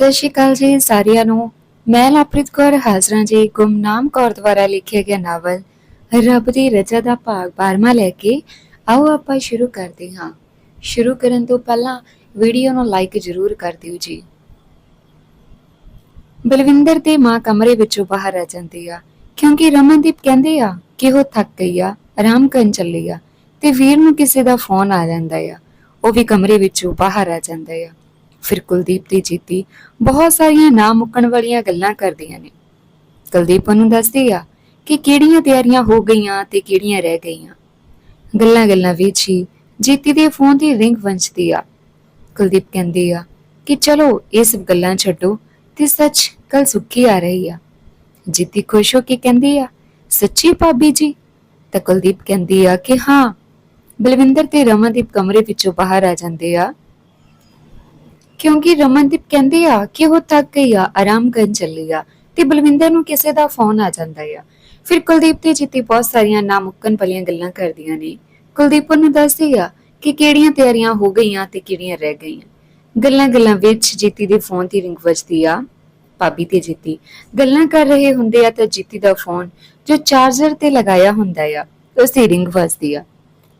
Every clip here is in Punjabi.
ਸਤਿ ਸ਼੍ਰੀ ਅਕਾਲ ਜੀ ਸਾਰਿਆਂ ਨੂੰ। ਮੈਂ ਲਵਪ੍ਰੀਤ ਕੌਰ, ਹਾਜ਼ਰਾਂ ਜੀ ਗੁਮਨਾਮ ਕੌਰ ਦੁਆਰਾ ਲਿਖਿਆ ਗਿਆ ਨਾਵਲ, ਰੱਬ ਦੀ ਰਜ਼ਾ ਦਾ ਭਾਗ 12ਵਾਂ ਲੈ ਕੇ। ਆਓ ਆਪਾਂ ਸ਼ੁਰੂ ਕਰਦੇ ਹਾਂ। ਸ਼ੁਰੂ ਕਰਨ ਤੋਂ ਪਹਿਲਾਂ ਵੀਡੀਓ ਨੂੰ ਲਾਈਕ ਜ਼ਰੂਰ ਕਰ ਦਿਓ ਜੀ। ਬਲਵਿੰਦਰ ਤੇ ਮਾਂ ਕਮਰੇ ਵਿੱਚੋਂ ਬਾਹਰ ਆ ਜਾਂਦੀ ਆ, ਕਿਉਂਕਿ ਰਮਨਦੀਪ ਕਹਿੰਦੇ ਆ ਕਿ ਉਹ ਥੱਕ ਗਈ ਆ, ਆਰਾਮ ਕਰਨ ਚੱਲੀ ਆ, ਤੇ ਵੀਰ ਨੂੰ ਕਿਸੇ ਦਾ ਫੋਨ ਆ ਜਾਂਦਾ ਆ, ਉਹ ਵੀ ਕਮਰੇ ਵਿੱਚੋਂ ਬਾਹਰ ਆ ਜਾਂਦਾ ਆ। ਫਿਰ ਕੁਲਦੀਪ ਦੀ ਜੀਤੀ। ਬਹੁਤ ਸਾਰੀਆਂ ਨਾ ਮੁੱਕਣ ਵਾਲੀਆਂ ਗੱਲਾਂ ਕਰਦੀਆਂ ਨੇ। ਕੁਲਦੀਪ ਉਹਨੂੰ ਦੱਸਦੀ ਆ ਕਿ ਕਿਹੜੀਆਂ ਤਿਆਰੀਆਂ ਹੋ ਗਈਆਂ ਤੇ ਕਿਹੜੀਆਂ ਰਹਿ ਗਈਆਂ। ਗੱਲਾਂ ਗੱਲਾਂ ਵਿੱਚ ਹੀ ਜੀਤੀ ਦੇ ਫੋਨ ਦੀ ਰਿੰਗ ਵੱਜਦੀ ਆ। ਕੁਲਦੀਪ ਕਹਿੰਦੀ ਆ ਕਿ ਚਲੋ ਇਹ ਸਭ ਗੱਲਾਂ ਛੱਡੋ ਤੇ ਸੱਚ ਕੱਲ ਸੁੱਖੀ ਆ ਰਹੀ ਆ। ਜੀਤੀ ਖੁਸ਼ ਹੋ ਕੇ ਕਹਿੰਦੀ ਆ, ਸੱਚੀ ਭਾਬੀ ਜੀ? ਤਾਂ ਕੁਲਦੀਪ ਕਹਿੰਦੀ ਆ ਕਿ ਹਾਂ, ਬਲਵਿੰਦਰ ਤੇ ਰਮਨਦੀਪ ਕਮਰੇ ਵਿੱਚੋਂ ਬਾਹਰ ਆ ਜਾਂਦੇ ਆ। ਕਿਉਂਕਿ ਰਮਨਦੀਪ ਕਹਿੰਦੇ ਆ ਕਿ ਉਹ ਥੱਕ ਗਈ ਆ, ਆਰਾਮ ਕਰਨ ਚੱਲੀ ਆ ਤੇ ਬਲਵਿੰਦਰ ਨੂੰ ਕਿਸੇ ਦਾ ਫੋਨ ਆ ਜਾਂਦਾ ਆ। ਫਿਰ ਕੁਲਦੀਪ ਤੇ ਜੀਤੀ ਬਹੁਤ ਸਾਰੀਆਂ ਨਾਮੁਮਕਨ ਭਲੀਆਂ ਗੱਲਾਂ ਕਰਦੀਆਂ ਨੇ। ਕੁਲਦੀਪ ਨੂੰ ਦੱਸਦੀ ਆ ਕਿ ਕਿਹੜੀਆਂ ਤਿਆਰੀਆਂ ਹੋ ਗਈਆਂ ਤੇ ਕਿਹੜੀਆਂ ਰਹਿ ਗਈਆਂ। ਗੱਲਾਂ ਗੱਲਾਂ ਵਿੱਚ ਜੀਤੀ ਦੇ ਫੋਨ ਦੀ ਰਿੰਗ ਵੱਜਦੀ ਆ। ਭਾਬੀ ਤੇ ਜੀਤੀ ਗੱਲਾਂ ਕਰ ਰਹੇ ਹੁੰਦੇ ਆ ਤਾਂ ਜੀਤੀ ਦਾ ਫੋਨ ਜੋ ਚਾਰਜਰ ਤੇ ਲਗਾਇਆ ਹੁੰਦਾ ਆ, ਉਸ ਦੀ ਰਿੰਗ ਵੱਜਦੀ ਆ।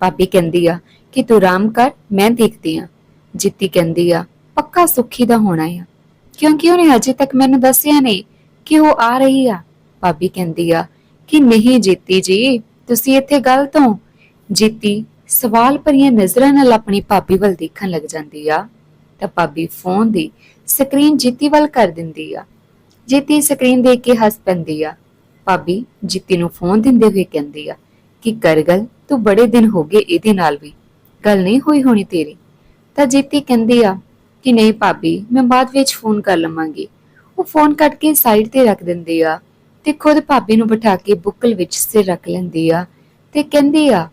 ਭਾਬੀ ਕਹਿੰਦੀ ਆ ਕਿ ਤੂੰ ਆਰਾਮ ਕਰ, ਮੈਂ ਦੇਖਦੀ ਆ। ਜੀਤੀ ਕਹਿੰਦੀ ਆ ਪੱਕਾ ਸੁੱਖੀ ਦਾ ਹੋਣਾ ਆ। ਕਿਉਂਕਿ ਉਹਨੇ ਅਜੇ ਤੱਕ ਮੈਨੂੰ ਦੱਸਿਆ ਨਹੀਂ ਕਿ ਉਹ ਆ ਰਹੀ ਆ। ਭਾਬੀ ਕਹਿੰਦੀ ਆ ਕਿ ਨਹੀਂ ਜੀਤੀ ਜੀ, ਤੁਸੀਂ ਇੱਥੇ ਗਲਤ ਹੋ ਜੀਤੀ, ਸਵਾਲ ਭਰੀਆਂ ਨਜ਼ਰਾਂ ਨਾਲ ਆਪਣੀ ਭਾਬੀ ਵੱਲ ਦੇਖਣ ਲੱਗ ਜਾਂਦੀ ਆ। ਤਾਂ ਭਾਬੀ ਫੋਨ ਦੀ ਸਕਰੀਨ ਜੀਤੀ ਵੱਲ ਕਰ ਦਿੰਦੀ ਆ। ਜੀਤੀ ਸਕਰੀਨ ਦੇਖ ਕੇ ਹੱਸ ਪੈਂਦੀ ਆ। ਭਾਬੀ ਜੀਤੀ ਨੂੰ ਫੋਨ ਦਿੰਦੇ ਹੋਏ ਕਹਿੰਦੀ ਆ ਕਿ ਕਰਗਲ ਤੂੰ ਬੜੇ ਦਿਨ ਹੋ ਗਏ ਇਹਦੇ ਨਾਲ ਵੀ। ਗੱਲ ਨਹੀਂ ਹੋਈ ਹੋਣੀ ਤੇਰੀ। ਤਾਂ ਜੀਤੀ ਕਹਿੰਦੀ ਆ ਕਿ ਨਹੀਂ ਭਾਬੀ, ਮੈਂ ਬਾਅਦ ਵਿੱਚ ਫੋਨ ਕਰ ਲਵਾਂਗੀ। ਉਹ ਫੋਨ ਕੱਟ ਕੇ ਸਾਈਡ ਤੇ ਰੱਖ ਦਿੰਦੀ ਆ ਤੇ ਖੁਦ ਭਾਬੀ ਨੂੰ ਬਿਠਾ ਕੇ ਬੁੱਕਲ ਵਿੱਚ ਸਿਰ ਰੱਖ ਲੈਂਦੀ ਆ ਤੇ ਕਹਿੰਦੀ ਆ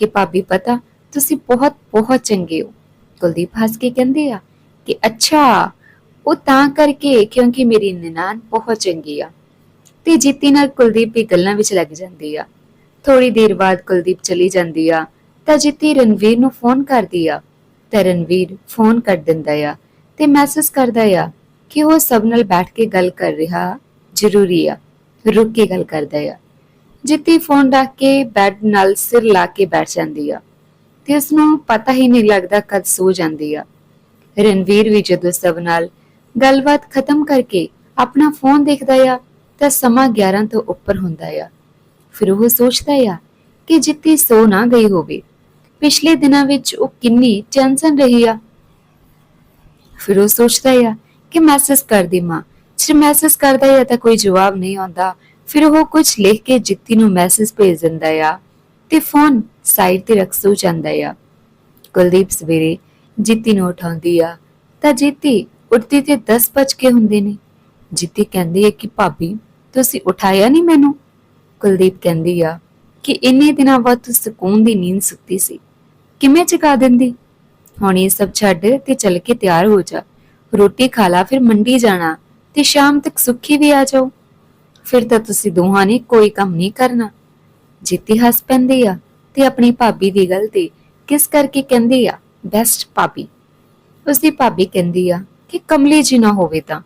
ਕਿ ਭਾਬੀ ਪਤਾ, ਤੁਸੀਂ ਬਹੁਤ ਬਹੁਤ ਚੰਗੇ ਹੋ। ਕੁਲਦੀਪ ਹੱਸ ਕੇ ਕਹਿੰਦੀ ਆ ਕਿ ਅੱਛਾ, ਉਹ ਤਾਂ ਕਰਕੇ ਕਿਉਂਕਿ ਮੇਰੀ ਨਨਾਣ ਬਹੁਤ ਚੰਗੀ ਆ। ਤੇ ਜੀਤੀ ਨਾਲ ਕੁਲਦੀਪ ਵੀ ਗੱਲਾਂ ਵਿੱਚ ਲੱਗ ਜਾਂਦੀ ਆ। ਥੋੜੀ ਦੇਰ ਬਾਅਦ ਕੁਲਦੀਪ ਚਲੀ ਜਾਂਦੀ ਆ ਤਾਂ ਜੀਤੀ ਰਣਵੀਰ ਨੂੰ ਫੋਨ ਕਰਦੀ ਆ ਤਾਂ ਰਣਵੀਰ ਫੋਨ ਕੱਟ ਦਿੰਦਾ ਆ ਤੇ ਮੈਸੇਜ ਕਰਦਾ ਆ ਕਿ ਉਹ ਸਭ ਨਾਲ ਬੈਠ ਕੇ ਗੱਲ ਕਰ ਰਿਹਾ ਜ਼ਰੂਰੀ ਆ। ਰੁਕ ਕੇ ਗੱਲ ਕਰਦਾ ਆ। ਜਿੱਤੀ ਫੋਨ ਰੱਖ ਕੇ ਬੈੱਡ ਨਾਲ ਸਿਰ ਲਾ ਕੇ ਬੈਠ ਜਾਂਦੀ ਆ ਤੇ ਉਸ ਨੂੰ ਪਤਾ ਹੀ ਨਹੀਂ ਲੱਗਦਾ ਕਦ ਸੋ ਜਾਂਦੀ ਆ। ਰਣਵੀਰ ਵੀ ਜਦੋਂ ਸਭ ਨਾਲ ਗੱਲਬਾਤ ਖਤਮ ਕਰਕੇ ਆਪਣਾ ਫੋਨ ਦੇਖਦਾ ਆ ਤਾਂ ਸਮਾਂ 11 ਤੋਂ ਉੱਪਰ ਹੁੰਦਾ ਆ। ਫਿਰ ਉਹ ਸੋਚਦਾ ਆ ਕਿ ਜਿੱਤੀ ਸੋ ਨਾ ਗਈ ਹੋਵੇ ਪਿਛਲੇ ਦਿਨਾਂ ਵਿੱਚ ਉਹ ਕਿੰਨੀ ਟੈਨਸ਼ਨ ਰਹੀ ਆ। ਫਿਰ ਉਹ ਸੋਚਦਾ ਆ ਕਿ ਮੈਸੇਜ ਕਰ ਦੇਵਾਂ ਜੇ ਮੈਸੇਜ ਕਰਦਾ ਆ ਤਾਂ ਕੋਈ ਜਵਾਬ ਨਹੀਂ ਆਉਂਦਾ। ਫਿਰ ਉਹ ਕੁਝ ਲਿਖ ਕੇ ਜਿੱਤੀ ਨੂੰ ਮੈਸੇਜ ਭੇਜ ਦਿੰਦਾ ਆ ਤੇ ਫੋਨ ਸਾਈਡ ਤੇ ਰੱਖ ਸੋ ਜਾਂਦਾ ਆ। ਕੁਲਦੀਪ ਸਵੇਰੇ ਜਿੱਤੀ ਨੂੰ ਉਠਾਉਂਦੀ ਆ। ਤਾਂ ਜਿੱਤੀ ਉੱਠਦੀ ਤੇ 10 ਵਜ ਕੇ ਹੁੰਦੇ ਨੇ। ਜਿੱਤੀ ਕਹਿੰਦੀ ਹੈ ਕਿ ਭਾਬੀ, ਤੁਸੀਂ ਉਠਾਇਆ ਨਹੀਂ ਮੈਨੂੰ? ਕੁਲਦੀਪ ਕਹਿੰਦੀ ਆ ਕਿ ਇੰਨੇ ਦਿਨਾਂ ਬਾਅਦ ਤੂੰ ਸਕੂਨ ਦੀ ਨੀਂਦ ਸੁੱਤੀ ਸੀ। ਕਿਵੇਂ ਜਗਾ ਦਿੰਦੀ? ਹੁਣ ਇਹ ਸਭ ਛੱਡ ਤੇ ਚੱਲ ਕੇ ਤਿਆਰ ਹੋ ਜਾ। ਰੋਟੀ ਖਾ ਲਾ, ਫਿਰ ਮੰਡੀ ਜਾਣਾ ਤੇ ਸ਼ਾਮ ਤੱਕ ਸੁੱਖੀ ਵੀ ਆ ਜਾਓ। ਫਿਰ ਤਾਂ ਤੁਸੀਂ ਦੋਹਾਂ ਨੇ ਕੋਈ ਕੰਮ ਨਹੀਂ ਕਰਨਾ। ਜਿੱਤੀ ਹੱਸ ਪੈਂਦੀ ਆ ਤੇ ਆਪਣੀ ਭਾਬੀ ਦੀ ਗੱਲ ਤੇ ਕਿਸ ਕਰਕੇ ਕਹਿੰਦੀ ਆ ਬੈਸਟ ਭਾਬੀ। ਉਸਦੀ ਭਾਬੀ ਕਹਿੰਦੀ ਆ ਕਿ ਕਮਲੇ ਜੀ ਨਾ ਹੋਵੇ ਤਾਂ।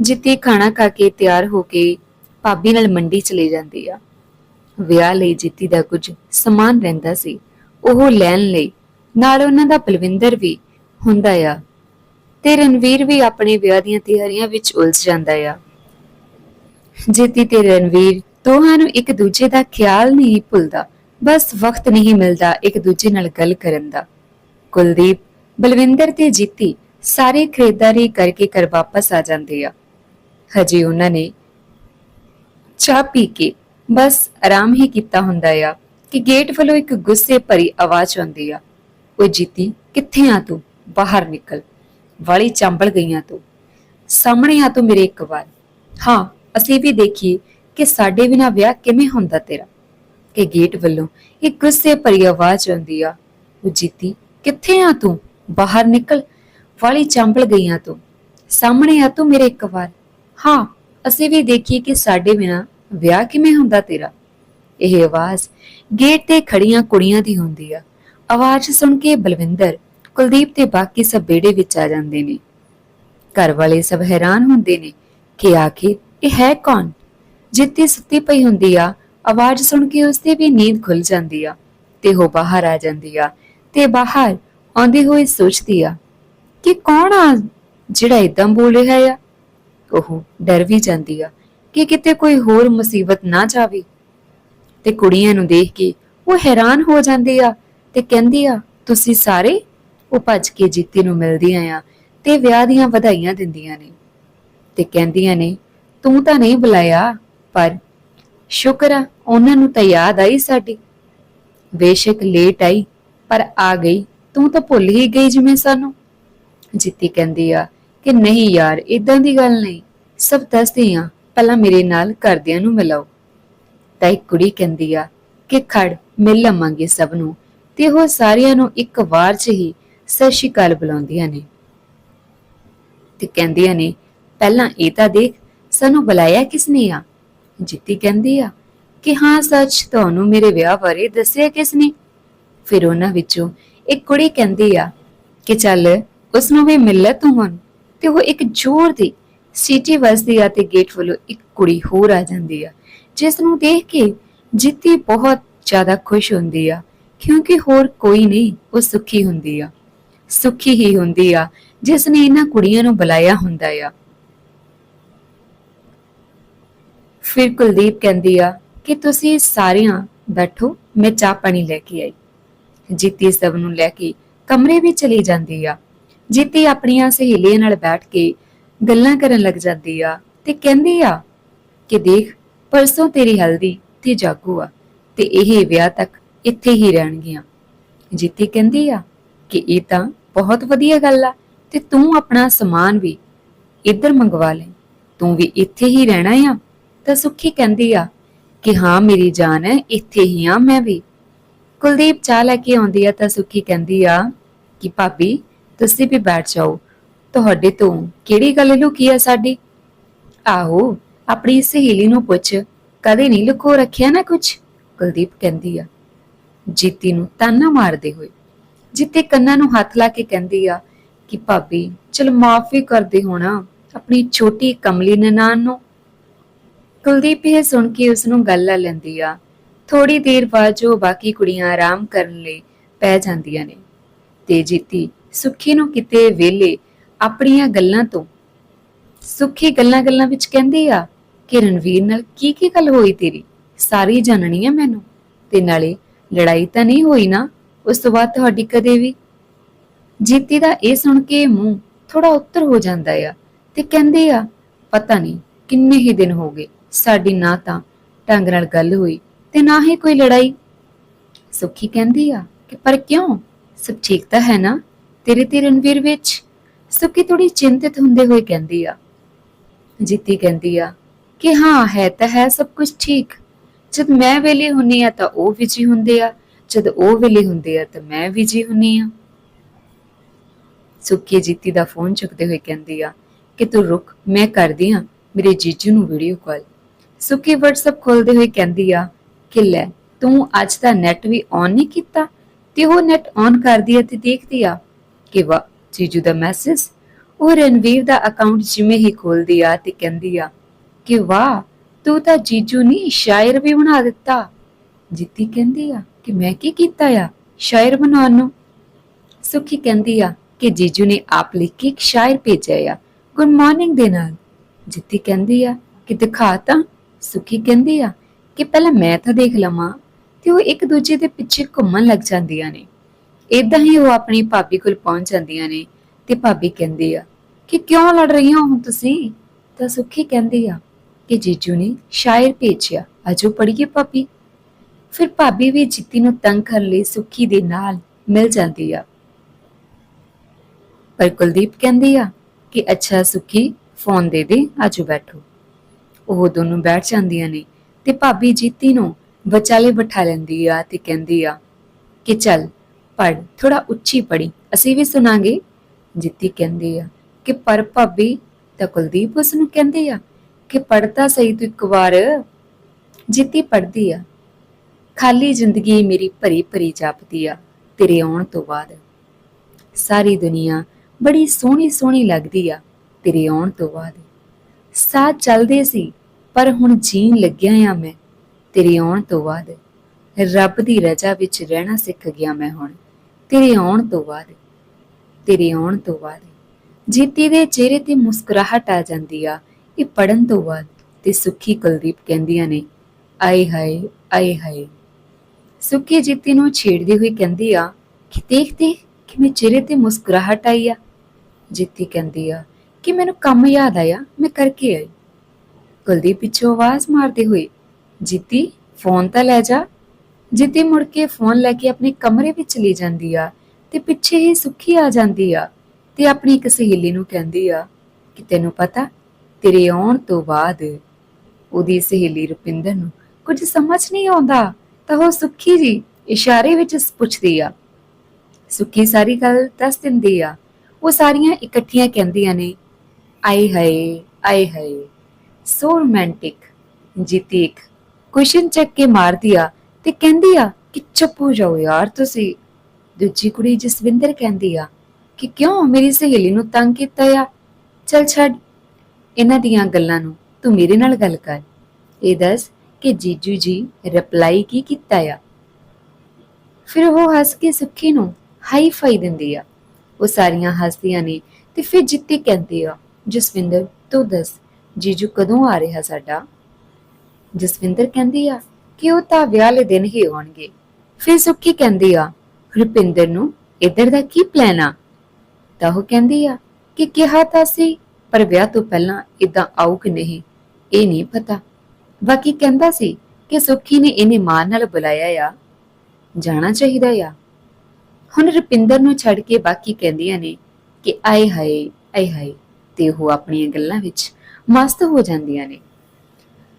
ਜਿੱਤੀ ਖਾਣਾ ਖਾ ਕੇ ਤਿਆਰ ਹੋ ਕੇ ਭਾਬੀ ਨਾਲ ਮੰਡੀ ਚਲੇ ਜਾਂਦੀ ਆ। ਵਿਆਹ ਲਈ ਜਿੱਤੀ ਦਾ ਕੁਝ ਸਮਾਨ ਰਹਿੰਦਾ ਸੀ। ਉਹ ਲੈਣ ਲਈ। ਨਾਲ ਉਹਨਾਂ ਦਾ ਬਲਵਿੰਦਰ ਵੀ ਹੁੰਦਾ ਆ ਤੇ ਰਣਵੀਰ ਵੀ ਆਪਣੇ ਵਿਆਹ ਦੀਆਂ ਤਿਆਰੀਆਂ ਵਿੱਚ ਉਲਝ ਜਾਂਦਾ ਆ। ਜਿੱਤੀ ਤੇ ਰਣਵੀਰ ਦੋਹਾਂ ਨੂੰ ਇੱਕ ਦੂਜੇ ਦਾ ਖਿਆਲ ਨਹੀਂ ਭੁੱਲਦਾ, ਬਸ ਵਕਤ ਨਹੀਂ ਮਿਲਦਾ ਇੱਕ ਦੂਜੇ ਨਾਲ ਗੱਲ ਕਰਨ ਦਾ। ਕੁਲਦੀਪ, ਬਲਵਿੰਦਰ ਤੇ ਜਿੱਤੀ ਸਾਰੇ ਖਰੀਦਦਾਰੀ ਕਰਕੇ ਘਰ ਵਾਪਸ ਆ ਜਾਂਦੇ ਆ। ਹਜੇ ਉਹਨਾਂ ਨੇ ਚਾਹ ਪੀ ਕੇ ਬਸ ਆਰਾਮ ਹੀ ਕੀਤਾ ਹੁੰਦਾ ਆ। ਕਿ ਗੇਟ ਵੱਲੋਂ ਇੱਕ ਗੁੱਸੇ ਭਰੀ ਆਵਾਜ਼ ਆਉਂਦੀ ਆ ਉਹ ਜੀਤੀ, ਕਿੱਥੇ ਆ ਤੂੰ? ਬਾਹਰ ਨਿਕਲ। ਵਾਲੀ ਚੰਬਲ ਗਈਆਂ ਤੂੰ। ਸਾਹਮਣੇ ਆ ਤੂੰ ਮੇਰੇ ਇੱਕ ਵਾਰ। ਹਾਂ, ਅਸੀਂ ਵੀ ਦੇਖੀਏ ਕਿ ਸਾਡੇ ਬਿਨਾ ਵਿਆਹ ਕਿਵੇਂ ਹੁੰਦਾ ਤੇਰਾ। ਕਿ ਗੇਟ ਵੱਲੋਂ ਇੱਕ ਗੁੱਸੇ ਭਰੀ ਆਵਾਜ਼ ਆਉਂਦੀ ਆ ਉਹ ਜੀਤੀ, ਕਿੱਥੇ ਆ ਤੂੰ? ਬਾਹਰ ਨਿਕਲ। ਵਾਲੀ ਚੰਬਲ ਗਈਆਂ ਤੂੰ। ਸਾਹਮਣੇ ਆ ਤੂੰ ਮੇਰੇ ਇੱਕ ਵਾਰ। ਹਾਂ, ਅਸੀਂ ਵੀ ਦੇਖੀਏ ਕਿ ਸਾਡੇ ਬਿਨਾ ਵਿਆਹ ਕਿਵੇਂ ਹੁੰਦਾ ਤੇਰਾ। ਇਹ ਆਵਾਜ਼ ਗੇਟ ਤੇ ਖੜੀਆਂ ਕੁੜੀਆਂ ਦੀ ਹੁੰਦੀ ਆ। ਆਵਾਜ਼ ਸੁਣ ਕੇ ਬਲਵਿੰਦਰ, ਕੁਲਦੀਪ ਤੇ ਬਾਕੀ ਸਭ ਬੇੜੇ ਵਿੱਚ ਆ ਜਾਂਦੇ ਨੇ। ਘਰ ਵਾਲੇ ਸਭ ਹੈਰਾਨ ਹੁੰਦੇ ਨੇ ਕਿ ਆਖਿਰ ਇਹ ਹੈ ਕੌਣ? ਜਿੱਤੀ ਸੁੱਤੀ ਪਈ ਹੁੰਦੀ ਆ, ਆਵਾਜ਼ ਸੁਣ ਕੇ ਉਸਦੀ ਵੀ ਨੀਂਦ ਖੁੱਲ ਜਾਂਦੀ ਆ ਤੇ ਉਹ ਬਾਹਰ ਆ ਜਾਂਦੀ ਆ ਤੇ ਬਾਹਰ ਆਉਂਦੀ ਹੋਈ ਸੋਚਦੀ ਆ ਕਿ ਕੌਣ ਆ ਜਿਹੜਾ ਇਦਾਂ ਬੋਲ ਰਿਹਾ ਆ? ਉਹ ਡਰ ਵੀ ਜਾਂਦੀ ਆ ਕਿ ਕਿਤੇ ਕੋਈ ਹੋਰ ਮੁਸੀਬਤ ਨਾ ਜਾਵੇ। ਤੇ ਕੁੜੀਆਂ ਨੂੰ ਦੇਖ ਕੇ ਉਹ ਹੈਰਾਨ ਹੋ ਜਾਂਦੀ ਆ ਤੇ ਕਹਿੰਦੀ ਆ, ਤੁਸੀਂ ਸਾਰੇ ਉਹ ਭੱਜ ਕੇ ਜੀਤੀ ਨੂੰ ਮਿਲਦੀਆਂ ਆ ਤੇ ਵਿਆਹ ਦੀਆਂ ਵਧਾਈਆਂ ਦਿੰਦੀਆਂ ਨੇ। ਤੇ ਕਹਿੰਦੀਆਂ ਨੇ, ਤੂੰ ਤਾਂ ਨਹੀਂ ਬੁਲਾਇਆ, ਪਰ ਸ਼ੁਕਰ ਆ, ਉਹਨਾਂ ਨੂੰ ਤਾਂ ਯਾਦ ਆਈ ਸਾਡੀ। ਬੇਸ਼ੱਕ ਲੇਟ ਆਈ, ਪਰ ਆ ਗਈ, ਤੂੰ ਤਾਂ ਭੁੱਲ ਹੀ ਗਈ ਜਿਵੇਂ ਸਾਨੂੰ। ਜਿੱਤੀ ਕਹਿੰਦੀ ਆ ਕਿ, ਨਹੀਂ ਯਾਰ ਇਦਾਂ ਦੀ ਗੱਲ ਨਹੀਂ। ਸਭ ਦੱਸਦੀ ਆ, ਪਹਿਲਾਂ ਮੇਰੇ ਨਾਲ ਘਰਦਿਆਂ ਨੂੰ ਮਿਲਾਓ। ਤਾਂ ਇੱਕ ਕੁੜੀ ਕਹਿੰਦੀ ਆ ਕਿ ਖੜ ਮਿਲ ਲਵਾਂਗੇ ਸਭ ਨੂੰ। ਤੇ ਉਹ ਸਾਰਿਆਂ ਨੂੰ ਇੱਕ ਵਾਰ ਚ ਹੀ ਸਤਿ ਸ਼੍ਰੀ ਅਕਾਲ ਬੁਲਾਉਂਦੀਆਂ ਨੇ। ਤੇ ਕਹਿੰਦੀਆਂ ਨੇ, ਪਹਿਲਾਂ ਇਹ ਤਾਂ ਦੇਖ, ਸਾਨੂੰ ਬੁਲਾਇਆ ਕਿਸ ਨੇ ਆ? ਜਿੱਤੀ ਕਹਿੰਦੀ ਆ ਕਿ, ਹਾਂ, ਸੱਚ ਤੁਹਾਨੂੰ ਮੇਰੇ ਵਿਆਹ ਬਾਰੇ ਦੱਸਿਆ ਕਿਸਨੇ? ਫਿਰ ਉਹਨਾਂ ਵਿੱਚੋਂ ਇੱਕ ਕੁੜੀ ਕਹਿੰਦੀ ਆ ਕਿ, ਚੱਲ ਉਸ ਨੂੰ ਵੀ ਮਿਲ ਤੂੰ ਹੁਣ। ਤੇ ਉਹ ਇੱਕ ਜ਼ੋਰ ਦੀ ਸੀਟੀ ਵੱਜਦੀ ਆ ਤੇ ਗੇਟ ਵੱਲੋਂ ਇੱਕ ਕੁੜੀ ਹੋਰ ਆ ਜਾਂਦੀ ਆ। ਜਿਸ ਨੂੰ ਦੇਖ ਕੇ ਜਿੱਤੀ ਬਹੁਤ ਜ਼ਿਆਦਾ ਖੁਸ਼ ਹੁੰਦੀ ਆ, ਕਿਉਂਕਿ ਹੋਰ ਕੋਈ ਨਹੀਂ, ਉਹ ਸੁਖੀ ਹੁੰਦੀ ਆ। ਸੁਖੀ ਹੀ ਹੁੰਦੀ ਆ ਜਿਸ ਨੇ ਇਹਨਾਂ ਕੁੜੀਆਂ ਨੂੰ ਬੁਲਾਇਆ ਹੁੰਦਾ ਆ। ਫਿਰ ਕੁਲਦੀਪ ਕਹਿੰਦੀ ਆ ਕਿ ਤੁਸੀਂ ਸਾਰਿਆਂ ਬੈਠੋ, ਮੈਂ ਚਾਹ ਪਾਣੀ ਲੈ ਕੇ ਆਈ। ਜੀਤੀ ਸਭ ਨੂੰ ਲੈ ਕੇ ਕਮਰੇ ਵਿੱਚ ਚਲੀ ਜਾਂਦੀ ਆ। ਜੀਤੀ ਆਪਣੀਆਂ ਸਹੇਲੀਆਂ ਨਾਲ ਬੈਠ ਕੇ ਗੱਲਾਂ ਕਰਨ ਲੱਗ ਜਾਂਦੀ ਆ ਤੇ ਕਹਿੰਦੀ ਆ ਕਿ ਦੇਖ ਪਰਸੋਂ ਤੇਰੀ ਹਲਦੀ ਤੇ ਜਾਗੂ ਆ, ਤੇ ਇਹ ਵਿਆਹ ਤੱਕ ਇੱਥੇ ਹੀ ਰਹਿਣਗੀਆਂ। ਜੀਤੀ ਕਹਿੰਦੀ ਆ ਕਿ ਇਹ ਤਾਂ ਬਹੁਤ ਵਧੀਆ ਗੱਲ ਆ, ਤੇ ਤੂੰ ਆਪਣਾ ਸਮਾਨ ਵੀ ਇੱਧਰ ਮੰਗਵਾ ਲੈ। ਤੂੰ ਵੀ ਇੱਥੇ ਹੀ ਰਹਿਣਾ ਆ? ਤਾਂ ਸੁੱਖੀ ਕਹਿੰਦੀ ਆ ਕਿ ਹਾਂ, ਮੇਰੀ ਜਾਨ ਇੱਥੇ ਹੀ ਆ ਮੈਂ ਵੀ। ਕੁਲਦੀਪ ਚਾਹ ਲੈ ਕੇ ਆਉਂਦੀ ਆ ਤਾਂ ਸੁੱਖੀ ਕਹਿੰਦੀ ਆ ਕਿ ਭਾਬੀ, ਤੁਸੀਂ ਵੀ ਬੈਠ ਜਾਓ। ਤੁਹਾਡੇ ਤੋਂ ਕਿਹੜੀ ਗੱਲ ਲੁਕੀ ਆ ਸਾਡੀ? ਆਹੋ ਆਪਣੀ ਸਹੇਲੀ ਨੂੰ ਪੁੱਛ, ਕਦੇ ਨਹੀਂ ਲੁਕੋ ਰੱਖਿਆ ਨਾ ਕੁਝ ਕੁਲਦੀਪ ਕਹਿੰਦੀ ਆ। ਜੀਤੀ ਨੂੰ ਤਾਨਾ ਮਾਰਦੇ ਹੋਏ ਜਿੱਤੇ ਕੰਨਾਂ ਨੂੰ ਹੱਥ ਲਾ ਕੇ ਕਹਿੰਦੀ ਆ ਕਿ, ਭਾਬੀ, ਚਲ ਮਾਫੀ ਕਰਦੇ ਹੋਣਾ, ਆਪਣੀ ਛੋਟੀ ਕਮਲੀ ਨਨਾਣ ਨੂੰ। ਕੁਲਦੀਪ ਇਹ ਸੁਣ ਕੇ ਉਸ ਨੂੰ ਗੱਲ ਲਾ ਲੈਂਦੀ ਆ। ਥੋੜੀ ਦੇਰ ਬਾਅਦ ਜੋ ਬਾਕੀ ਕੁੜੀਆਂ ਆਰਾਮ ਕਰਨ ਲਈ ਪੈ ਜਾਂਦੀਆਂ ਨੇ, ਤੇ ਜੀਤੀ ਸੁੱਖੀ ਨੂੰ ਕਿਤੇ ਵੇਲੇ ਆਪਣੀਆਂ ਗੱਲਾਂ ਤੋਂ, ਸੁੱਖੀ ਗੱਲਾਂ-ਗੱਲਾਂ ਵਿੱਚ ਕਹਿੰਦੀ ਆ ਕਿ ਰਣਵੀਰ ਨਾਲ ਕੀ ਕੀ ਗੱਲ ਹੋਈ ਤੇਰੀ? ਸਾਰੀ ਜਾਣਨੀ ਆ ਮੈਨੂੰ। ਤੇ ਨਾਲੇ ਲੜਾਈ ਤਾਂ ਨਹੀਂ ਹੋਈ ਨਾ, ਉਸ ਤੋਂ ਬਾਅਦ ਤੁਹਾਡੀ ਕਦੇ ਵੀ? ਜੀਤੀ ਦਾ ਇਹ ਸੁਣ ਕੇ ਮੂੰਹ ਥੋੜਾ ਉੱਤਰ ਹੋ ਜਾਂਦਾ ਆ ਤੇ ਕਹਿੰਦੇ ਆ, ਪਤਾ ਨਹੀਂ ਕਿੰਨੇ ਹੀ ਦਿਨ ਹੋ ਗਏ, ਸਾਡੀ ਨਾ ਤਾਂ ਢੰਗ ਨਾਲ ਗੱਲ ਹੋਈ ਤੇ ਨਾ ਹੀ ਕੋਈ ਲੜਾਈ। ਸੁੱਖੀ ਕਹਿੰਦੀ ਆ, ਕਿ ਪਰ ਕਿਉਂ? ਸਭ ਠੀਕ ਤਾਂ ਹੈ ਨਾ ਤੇਰੇ ਤੇ ਰਣਵੀਰ ਵਿੱਚ? ਸੁੱਖੀ ਥੋੜੀ ਚਿੰਤਿਤ ਹੁੰਦੇ ਹੋਏ ਕਹਿੰਦੀ ਆ। ਜੀਤੀ ਕਹਿੰਦੀ ਆ ਕਿ ਹਾਂ, ਹੈ ਤਾਂ ਹੈ ਸਭ ਕੁਝ ਠੀਕ। ਜਦ ਮੈਂ ਵੇਲੇ ਹੁੰਨੀ ਆ ਤਾਂ ਉਹ ਵਿਜੀ ਹੁੰਦੇ ਆ। ਜਦ ਉਹ ਵੇਲੇ ਹੁੰਦੇ ਆ ਤਾਂ ਮੈਂ ਵਿਜੀ ਹੁੰਨੀ ਆ ਸੁੱਕੀ ਜੀਤੀ ਦਾ ਫੋਨ ਚੁੱਕਦੇ ਹੋਏ ਕਹਿੰਦੀ ਆ, ਕਿ ਤੂੰ ਰੁਕ, ਮੈਂ ਕਰਦੀ ਆ ਮੇਰੇ ਜੀਜੂ ਨੂੰ ਵੀਡੀਓ ਕਾਲ ਸੁੱਕੀ WhatsApp ਖੋਲਦੇ ਹੋਏ ਕਹਿੰਦੀ ਆ, ਕਿ ਲੈ, ਤੂੰ ਅੱਜ ਦਾ ਨੈਟ ਵੀ ਔਨ ਨਹੀਂ ਕੀਤਾ, ਤੇ ਉਹ ਨੈਟ ਔਨ ਕਰਦੀ ਆ ਤੇ ਦੇਖਦੀ ਆ। ਕਿ ਵਾ ਜੀਜੂ ਦਾ ਮੈਸੇਜ ਉਹ ਰਣਵੀਰ ਦਾ ਅਕਾਊਂਟ ਜਿਵੇਂ ਹੀ ਖੋਲਦੀ ਆ ਤੇ ਕਹਿੰਦੀ ਆ ਕਿ ਵਾਹ, ਤੂੰ ਤਾਂ ਜੀਜੂ ਨੇ ਸ਼ਾਇਰ ਵੀ ਬਣਾ ਦਿੱਤਾ। ਜਿੱਤੀ ਕਹਿੰਦੀ ਆ ਕਿ ਮੈਂ ਕੀ ਕੀਤਾ ਆ ਸ਼ਾਇਰ ਬਣਾਉਣ ਨੂੰ? ਸੁਖੀ ਕਹਿੰਦੀ ਆ ਕਿ ਜੀਜੂ ਨੇ ਆਪ ਲਿਖ ਕੇ ਇੱਕ ਸ਼ਾਇਰ ਭੇਜਿਆ ਆ, ਗੁੱਡ ਮਾਰਨਿੰਗ ਦੇ ਨਾਲ। ਜਿੱਤੀ ਕਹਿੰਦੀ ਆ ਕਿ ਦਿਖਾ ਤਾਂ। ਸੁਖੀ ਕਹਿੰਦੀ ਆ ਕਿ ਪਹਿਲਾਂ ਮੈਂ ਤਾਂ ਦੇਖ ਲਵਾਂ ਤੇ ਉਹ ਇੱਕ ਦੂਜੇ ਦੇ ਪਿੱਛੇ ਘੁੰਮਣ ਲੱਗ ਜਾਂਦੀਆਂ ਨੇ। ਇਦਾਂ ਹੀ ਉਹ ਆਪਣੀ ਭਾਬੀ ਕੋਲ ਪਹੁੰਚ ਜਾਂਦੀਆਂ ਨੇ ਤੇ ਭਾਬੀ ਕਹਿੰਦੀ ਆ ਕਿ ਕਿਉਂ ਲੜ ਰਹੀਆਂ ਹੋ ਤੁਸੀਂ? ਤਾਂ ਸੁਖੀ ਕਹਿੰਦੀ ਆ ਕਿ ਜੀਜੂ ਨੇ ਸ਼ਾਇਰ ਭੇਜਿਆ ਅਜੋ ਪੜੀਏ ਭਾਬੀ। ਫਿਰ ਭਾਬੀ ਵੀ ਜਿੱਤੀ ਨੂੰ ਤੰਗ ਕਰਨ ਲਈ ਸੁੱਖੀ ਦੇ ਨਾਲ ਮਿਲ ਜਾਂਦੀ ਆ। ਪਰ ਕੁਲਦੀਪ ਕਹਿੰਦੀ ਆ ਕਿ, ਅੱਛਾ ਸੁੱਖੀ, ਫੋਨ ਦੇ ਦੇ, ਆਜੋ ਬੈਠੋ। ਉਹ ਦੋਨੋਂ ਬੈਠ ਜਾਂਦੀਆਂ ਨੇ ਤੇ ਭਾਬੀ ਜੀਤੀ ਨੂੰ ਵਿਚਾਲੇ ਬਿਠਾ ਲੈਂਦੀ ਆ ਤੇ ਕਹਿੰਦੀ ਆ ਕਿ, ਚੱਲ ਪੜ ਥੋੜਾ ਉੱਚੀ ਪੜੀ ਅਸੀਂ ਵੀ ਸੁਣਾਂਗੇ। ਜਿੱਤੀ ਕਹਿੰਦੀ ਆ ਕਿ, ਪਰ ਭਾਬੀ, ਤਾਂ ਕੁਲਦੀਪ ਉਸ ਨੂੰ ਕਹਿੰਦੀ ਆ ਕਿ ਪੜਤਾ ਸਹੀ ਤੂੰ ਇੱਕ ਵਾਰ ਜਿੱਤੀ ਪੜਦੀ ਆ। ਖਾਲੀ ਜ਼ਿੰਦਗੀ ਮੇਰੀ ਭਰੀ ਭਰੀ ਜਾਪਦੀ ਆ ਤੇਰੇ ਆਉਣ ਤੋਂ ਬਾਅਦ। ਸਾਰੀ ਦੁਨੀਆ ਬੜੀ ਸੋਹਣੀ ਸੋਹਣੀ ਲੱਗਦੀ ਆ ਤੇਰੇ ਆਉਣ ਤੋਂ ਬਾਅਦ। ਸਾਹ ਚੱਲਦੇ ਸੀ, ਪਰ ਹੁਣ ਜੀਣ ਲੱਗਿਆ ਆ ਮੈਂ ਤੇਰੇ ਆਉਣ ਤੋਂ ਬਾਅਦ। ਰੱਬ ਦੀ ਰਜ਼ਾ ਵਿੱਚ ਰਹਿਣਾ ਸਿੱਖ ਗਿਆ ਮੈਂ ਹੁਣ ਤੇਰੇ ਆਉਣ ਤੋਂ ਬਾਅਦ। ਤੇਰੇ ਆਉਣ ਤੋਂ ਬਾਅਦ। ਜੀਤੀ ਦੇ ਚਿਹਰੇ ਤੇ ਮੁਸਕਰਾਹਟ ਆ ਜਾਂਦੀ ਆ ਇਹ ਪੜਨ ਤੋਂ ਬਾਅਦ ਤੇ ਸੁੱਖੀ ਕੁਲਦੀਪ ਕਹਿੰਦੀਆਂ ਨੇ, ਆਏ ਹਾਏ ਆਏ ਹਾਏ। ਸੁੱਖੀ ਜੀਤੀ ਨੂੰ ਛੇੜਦੀ ਹੋਈ ਕਹਿੰਦੀ ਆ, ਕਿ ਦੇਖ ਦੇਖ ਕਿਵੇਂ ਚਿਹਰੇ ਤੇ ਮੁਸਕਰਾਹਟ ਆਈ ਆ। ਜੀਤੀ ਕਹਿੰਦੀ ਆ, ਕਿ ਮੈਨੂੰ ਕੰਮ ਯਾਦ ਆਇਆ, ਮੈਂ ਕਰਕੇ ਆਈ। ਕੁਲਦੀਪ ਪਿੱਛੋਂ ਆਵਾਜ਼ ਮਾਰਦੇ ਹੋਏ ਜੀਤੀ, ਫੋਨ ਤਾਂ ਲੈ ਜਾ। ਜੀਤੀ ਮੁੜ ਕੇ ਫੋਨ ਲੈ ਕੇ ਆਪਣੇ ਕਮਰੇ ਵਿੱਚ ਚਲੀ ਜਾਂਦੀ ਆ ਤੇ ਪਿੱਛੇ ਹੀ ਸੁੱਖੀ ਆ ਜਾਂਦੀ ਆ ਤੇ ਆਪਣੀ ਇੱਕ ਸਹੇਲੀ ਨੂੰ ਕਹਿੰਦੀ ਆ ਕਿ ਤੈਨੂੰ ਪਤਾ ਤੇਰੇ ਆਉਣ ਤੋਂ ਬਾਅਦ ਉਹਦੀ ਸਹੇਲੀ ਰੁਪਿੰਦਰ ਨੂੰ ਕੁਝ ਸਮਝ ਨਹੀਂ ਆਉਂਦਾ, ਤਾਂ ਉਹ ਸੁੱਖੀ ਜੀ ਇਸ਼ਾਰੇ ਵਿੱਚ ਪੁੱਛਦੀ ਆ। ਸੁੱਖੀ ਸਾਰੀ ਗੱਲ ਦੱਸ ਦਿੰਦੀ ਆ। ਉਹ ਸਾਰੀਆਂ ਇਕੱਠੀਆਂ ਕਹਿੰਦੀਆਂ ਨੇ, ਆਏ ਹਾਏ ਆਏ ਹਾਏ ਸੋ ਰੋਮਾਂਟਿਕ ਜੀਤੀ ਇੱਕ ਕੁਸ਼ਨ ਚੱਕ ਕੇ ਮਾਰਦੀ ਆ ਤੇ ਕਹਿੰਦੀ ਆ ਕਿ ਚੁੱਪ ਹੋ ਜਾਓ ਯਾਰ ਤੁਸੀਂ। ਦੂਜੀ ਕੁੜੀ ਜਸਵਿੰਦਰ ਕਹਿੰਦੀ ਆ ਕਿ ਕਿਉਂ ਮੇਰੀ ਸਹੇਲੀ ਨੂੰ ਤੰਗ ਕੀਤਾ ਆ? ਚਲ ਛੱਡ। ਇਹਨਾਂ ਦੀਆਂ ਗੱਲਾਂ ਨੂੰ ਤੂੰ ਮੇਰੇ ਨਾਲ ਗੱਲ ਕਰ। ਇਹ ਦੱਸ ਕਿ ਜੀਜੂ ਜੀ ਰਿਪਲਾਈ ਕੀ ਕੀਤਾ ਆ? ਫਿਰ ਉਹ ਹੱਸ ਕੇ ਸੁੱਖੀ ਨੂੰ ਹਾਈ ਫਾਈ ਦਿੰਦੀ ਆ। ਉਹ ਸਾਰੀਆਂ ਹੱਸਦੀਆਂ ਨੇ ਤੇ ਫਿਰ ਜਿੱਤੀ ਕਹਿੰਦੀ ਆ, ਜਸਵਿੰਦਰ, ਤੂੰ ਦੱਸ, ਜੀਜੂ ਕਦੋਂ ਆ ਰਿਹਾ ਸਾਡਾ? ਜਸਵਿੰਦਰ ਕਹਿੰਦੀ ਆ ਕਿ ਉਹ ਤਾਂ ਵਿਆਹ ਵਾਲੇ ਦਿਨ ਹੀ ਆਉਣਗੇ। ਫਿਰ ਸੁੱਖੀ ਕਹਿੰਦੀ ਆ, ਰੁਪਿੰਦਰ ਨੂੰ ਇੱਧਰ ਦਾ ਕੀ ਪਲਾਨ ਆ? ਤਾਂ ਉਹ ਕਹਿੰਦੀ ਆ ਕਿ ਕਿਹਾ ਤਾਂ ਸੀ ਪਰ ਵਿਆਹ ਤੋਂ ਪਹਿਲਾਂ ਇਦਾਂ ਆਊ ਕਿ ਨਹੀਂ, ਇਹ ਨਹੀਂ ਪਤਾ। ਬਾਕੀ ਕਹਿੰਦਾ ਸੀ ਕਿ ਸੁੱਖੀ ਨੇ ਇਹਨੇ ਮਾਂ ਨਾਲ ਬੁਲਾਇਆ ਆ, ਜਾਣਾ ਚਾਹੀਦਾ ਆ। ਹੁਣ ਰੁਪਿੰਦਰ ਨੂੰ ਛੱਡ ਕੇ ਬਾਕੀ ਕਹਿੰਦੀਆਂ ਨੇ ਕਿ ਆਏ ਹਾਏ ਆਏ ਹਾਏ, ਤੇ ਉਹ ਆਪਣੀਆਂ ਗੱਲਾਂ ਵਿੱਚ ਮਸਤ ਹੋ ਜਾਂਦੀਆਂ ਨੇ।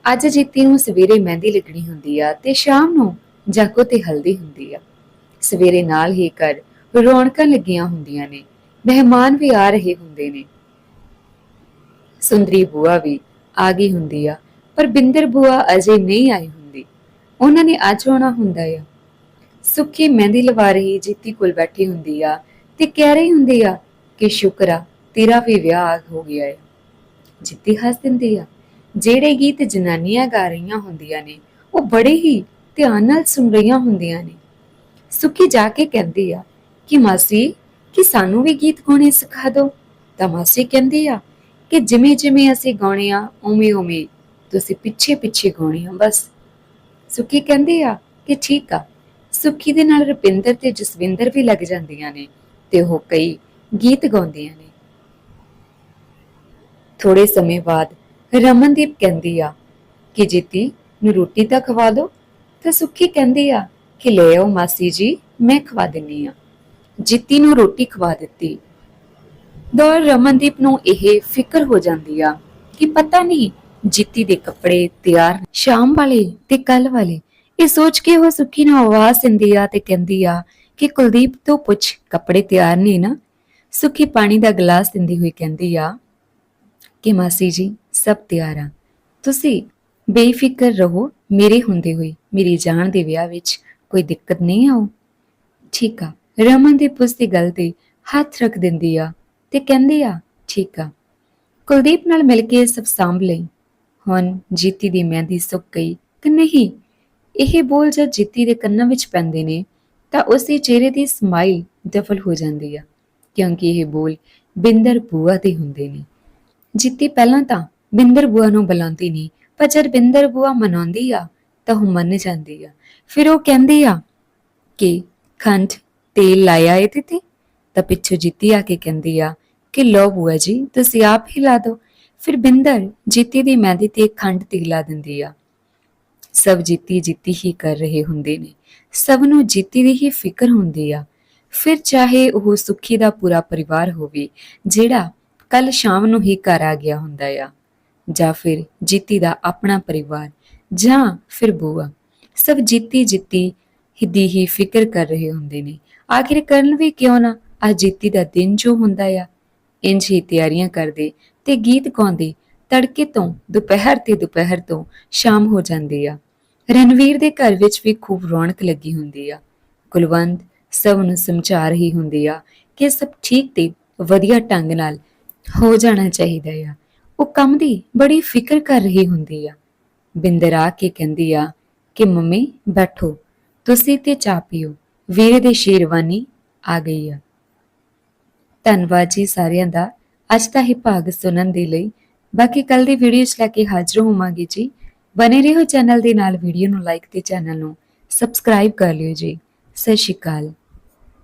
ਅੱਜ ਜੀਤੀ ਨੂੰ ਸਵੇਰੇ ਮਹਿੰਦੀ ਲੱਗਣੀ ਹੁੰਦੀ ਆ ਤੇ ਸ਼ਾਮ ਨੂੰ ਜਾਗੋ ਤੇ ਹਲਦੀ ਹੁੰਦੀ ਆ। ਸਵੇਰੇ ਨਾਲ ਹੀ ਘਰ ਰੌਣਕਾਂ ਲੱਗੀਆਂ ਹੁੰਦੀਆਂ ਨੇ, ਮਹਿਮਾਨ ਵੀ ਆ ਰਹੇ ਹੁੰਦੇ ਨੇ। ਸੁੰਦਰੀ ਬੂਆ ਵੀ ਆ ਗਈ ਹੁੰਦੀ ਆ, ਪਰ ਬਿੰਦਰ ਬੂਆ ਅਜੇ ਨਹੀਂ ਆਈ ਹੁੰਦੀ। ਉਹਨਾਂ ਨੇ ਅੱਜ ਆਉਣਾ ਹੁੰਦਾ ਆ। ਸੁੱਖੀ ਮਹਿੰਦੀ ਲਵਾ ਰਹੀ ਜੀਤੀ ਕੋਲ ਬੈਠੀ ਹੁੰਦੀ ਆ ਤੇ ਕਹਿ ਰਹੀ ਹੁੰਦੀ ਆ ਕਿ ਸ਼ੁਕਰ ਆ, ਤੇਰਾ ਵੀ ਵਿਆਹ ਹੋ ਗਿਆ ਹੈ ਜੀਤੀ ਹੱਸ ਦਿੰਦੀ ਆ। ਜਿਹੜੇ ਗੀਤ ਜਨਾਨੀਆਂ ਗਾ ਰਹੀਆਂ ਹੁੰਦੀਆਂ ਨੇ, ਉਹ ਬੜੇ ਹੀ ਧਿਆਨ ਨਾਲ ਸੁਣ ਰਹੀਆਂ ਹੁੰਦੀਆਂ ਨੇ। ਸੁੱਖੀ ਜਾ ਕੇ ਕਹਿੰਦੀ ਆ ਕਿ ਮਾਸੀ, ਕਿ ਸਾਨੂੰ ਵੀ ਗੀਤ ਗਾਉਣੇ ਸਿਖਾ ਦਿਓ। ਤਾਂ ਮਾਸੀ ਕਹਿੰਦੀ ਆ ਕਿ ਜਿਵੇਂ ਜਿਵੇਂ ਅਸੀਂ ਗਾਉਣੇ ਆ, ਉਵੇਂ ਉਵੇਂ ਤੁਸੀਂ ਪਿੱਛੇ ਪਿੱਛੇ ਗਾਉਣੇ ਹੋ ਬਸ। ਸੁਖੀ ਕਹਿੰਦੇ ਆ ਕਿ ਠੀਕ ਆ। ਸੁੱਖੀ ਦੇ ਨਾਲ ਰੁਪਿੰਦਰ ਤੇ ਜਸਵਿੰਦਰ ਵੀ ਲੱਗ ਜਾਂਦੀਆਂ ਨੇ ਤੇ ਉਹ ਕਈ ਗੀਤ ਗਾਉਂਦੀਆਂ ਨੇ। ਥੋੜੇ ਸਮੇਂ ਬਾਅਦ ਰਮਨਦੀਪ ਕਹਿੰਦੀ ਆ ਕਿ ਜੀਤੀ ਨੂੰ ਰੋਟੀ ਤਾਂ ਖਵਾ ਦਿਓ ਤੇ ਸੁਖੀ ਕਹਿੰਦੀ ਆ ਕਿ ਲੈ ਆਓ ਮਾਸੀ ਜੀ, ਮੈਂ ਖਵਾ ਦਿੰਨੀ ਆ। ਜੀਤੀ ਨੂੰ ਰੋਟੀ ਖਵਾ ਦਿੱਤੀ। ਦੌਰ ਰਮਨਦੀਪ ਨੂੰ ਇਹ ਫਿਕਰ ਹੋ ਜਾਂਦੀ ਆ ਕਿ ਪਤਾ ਨਹੀਂ ਜੀਤੀ ਦੇ ਕੱਪੜੇ ਤਿਆਰ ਸ਼ਾਮ ਵਾਲੇ ਤੇ ਕੱਲ ਵਾਲੇ। ਇਹ ਸੋਚ ਕੇ ਉਹ ਸੁੱਖੀ ਨੂੰ ਆਵਾਜ਼ ਦਿੰਦੀ ਆ ਤੇ ਕਹਿੰਦੀ ਆ ਕਿ ਕੁਲਦੀਪ, ਤੋਂ ਪੁੱਛ, ਕੱਪੜੇ ਤਿਆਰ ਨੇ ਨਾ? ਸੁੱਖੀ ਪਾਣੀ ਦਾ ਗਲਾਸ ਦਿੰਦੀ ਹੋਈ ਕਹਿੰਦੀ ਆ ਕਿ ਮਾਸੀ ਜੀ, ਸਭ ਤਿਆਰ ਆ। ਤੁਸੀਂ ਬੇਫਿਕਰ ਰਹੋ, ਮੇਰੇ ਹੁੰਦੇ ਹੋਏ, ਮੇਰੀ ਜਾਨ ਦੇ ਵਿਆਹ ਵਿੱਚ ਕੋਈ ਦਿੱਕਤ ਨਹੀਂ ਆਉ। ਠੀਕ ਆ। ਰਮਨ ਦੀ ਪੁੱਛ ਦੀ ਗੱਲ ਤੇ ਹੱਥ ਰੱਖ ਦਿੰਦੀ ਆ ਤੇ ਕਹਿੰਦੀ ਆ, ਠੀਕ ਆ। ਕੁਲਦੀਪ ਨਾਲ ਮਿਲ ਕੇ ਸਭ ਸਾਂਭ ਲਈ। ਹੁਣ ਜੀਤੀ ਦੀ ਮਹਿੰਦੀ ਸੁੱਕ ਗਈ ਕਿ ਨਹੀਂ? ਇਹ ਬੋਲ ਜਦ ਜੀਤੀ ਦੇ ਕੰਨਾਂ ਵਿੱਚ ਪੈਂਦੇ ਨੇ, ਤਾਂ ਉਸ ਦੇ ਚਿਹਰੇ ਦੀ ਸਮਾਈਲ ਦਫਲ ਹੋ ਜਾਂਦੀ ਆ, ਕਿਉਂਕਿ ਇਹ ਬੋਲ ਬਿੰਦਰ ਬੂਆ ਦੇ ਹੁੰਦੇ ਨੇ। ਜਿੱਤੀ ਪਹਿਲਾਂ ਤਾਂ ਬਿੰਦਰ ਬੂਆ ਨੂੰ ਬੁਲਾਉਂਦੀ ਨਹੀਂ, ਪਰ ਜਦ ਬਿੰਦਰ ਬੂਆ ਮਨਾਉਂਦੀ ਆ, ਤਾਂ ਉਹ ਮੰਨ ਜਾਂਦੀ ਆ। ਫਿਰ ਉਹ ਕਹਿੰਦੀ ਆ ਕਿ ਖੰਡ ਤੇਲ ਲਾਇਆ ਏ ਤੇ ਤਾਂ ਪਿੱਛੋਂ ਜਿੱਤੀ ਆ ਕੇ ਕਹਿੰਦੀ ਆ ਕਿ ਲੋ ਬੂਆ ਜੀ, ਤੁਸੀਂ ਆਪ ਹੀ ਲਾ ਦਿਓ। ਫਿਰ ਬਿੰਦਰ ਜੀਤੀ ਦੀ ਮਹਿੰਦੀ ਤੇ ਖੰਡ ਤੇਲ ਲਾ ਦਿੰਦੀ ਆ। ਸਭ ਜੀਤੀ ਜੀਤੀ ਹੀ ਕਰ ਰਹੇ ਹੁੰਦੇ ਨੇ। ਸਭ ਨੂੰ ਜੀਤੀ ਦੀ ਹੀ ਫਿਕਰ ਹੁੰਦੀ ਆ। ਫਿਰ ਚਾਹੇ ਉਹ ਸੁਖੀ ਦਾ ਪੂਰਾ ਪਰਿਵਾਰ ਹੋਵੇ, ਜਿਹੜਾ ਕੱਲ ਸ਼ਾਮ ਨੂੰ ਹੀ ਘਰ ਆ ਗਿਆ ਹੁੰਦਾ ਆ, ਜਾਂ ਫਿਰ ਜੀਤੀ ਦਾ ਆਪਣਾ ਪਰਿਵਾਰ, ਜਾਂ ਫਿਰ ਬੂਆ। ਸਭ ਜੀਤੀ ਜੀਤੀ ਦੀ ਹੀ ਫਿਕਰ ਕਰ ਰਹੇ ਹੁੰਦੇ ਨੇ। ਆਖਿਰ ਕਰਨ ਵੀ ਕਿਉਂ ਨਾ ਆ ਜੀਤੀ ਦਾ ਦਿਨ ਜੋ ਹੁੰਦਾ ਆ ਇੰਜ ਹੀ ਤਿਆਰੀਆਂ ਕਰਦੇ ਤੇ ਗੀਤ ਗਾਉਂਦੇ। ਤੜਕੇ ਤੋਂ ਦੁਪਹਿਰ ਤੇ ਦੁਪਹਿਰ ਤੋਂ ਸ਼ਾਮ ਹੋ ਜਾਂਦੀ ਆ। ਰਣਵੀਰ ਦੇ ਘਰ ਵਿੱਚ ਵੀ ਖੂਬ ਰੌਣਕ ਲੱਗੀ ਹੁੰਦੀ ਆ। ਕੁਲਵੰਤ ਸਭ ਨੂੰ ਸਮਝਾ ਰਹੀ ਹੁੰਦੀ ਆ ਕਿ ਸਭ ਠੀਕ ਤੇ ਵਧੀਆ ਢੰਗ ਨਾਲ ਹੋ ਜਾਣਾ ਚਾਹੀਦਾ ਆ। ਉਹ ਕੰਮ ਦੀ ਬੜੀ ਫਿਕਰ ਕਰ ਰਹੀ ਹੁੰਦੀ ਆ। ਬਿੰਦਰ ਆ ਕੇ ਕਹਿੰਦੀ ਆ ਕਿ ਮੰਮੀ ਬੈਠੋ, ਤੁਸੀਂ ਤੇ ਚਾਹ ਪੀਓ, ਵੀਰੇ ਦੀ ਸ਼ੇਰਵਾਨੀ ਆ ਗਈ ਆ। ਧੰਨਵਾਦ ਜੀ ਸਾਰਿਆਂ ਦਾ। ਅੱਜ ਦਾ ਇਹ ਭਾਗ ਸੁਣਨ ਦੇ ਲਈ ਬਾਕੀ ਕੱਲ ਦੀ ਵੀਡੀਓ 'ਚ ਲੈ ਕੇ ਹਾਜ਼ਰ ਹੋਵਾਂਗੇ ਜੀ। ਬਨੇ ਰਹੋ ਚੈਨਲ ਦੇ ਨਾਲ ਵੀਡੀਓ ਨੂੰ ਲਾਈਕ ਤੇ ਚੈਨਲ ਨੂੰ ਸਬਸਕ੍ਰਾਈਬ ਕਰ ਲਿਓ ਜੀ। ਸਤਿ ਸ਼੍ਰੀ ਅਕਾਲ।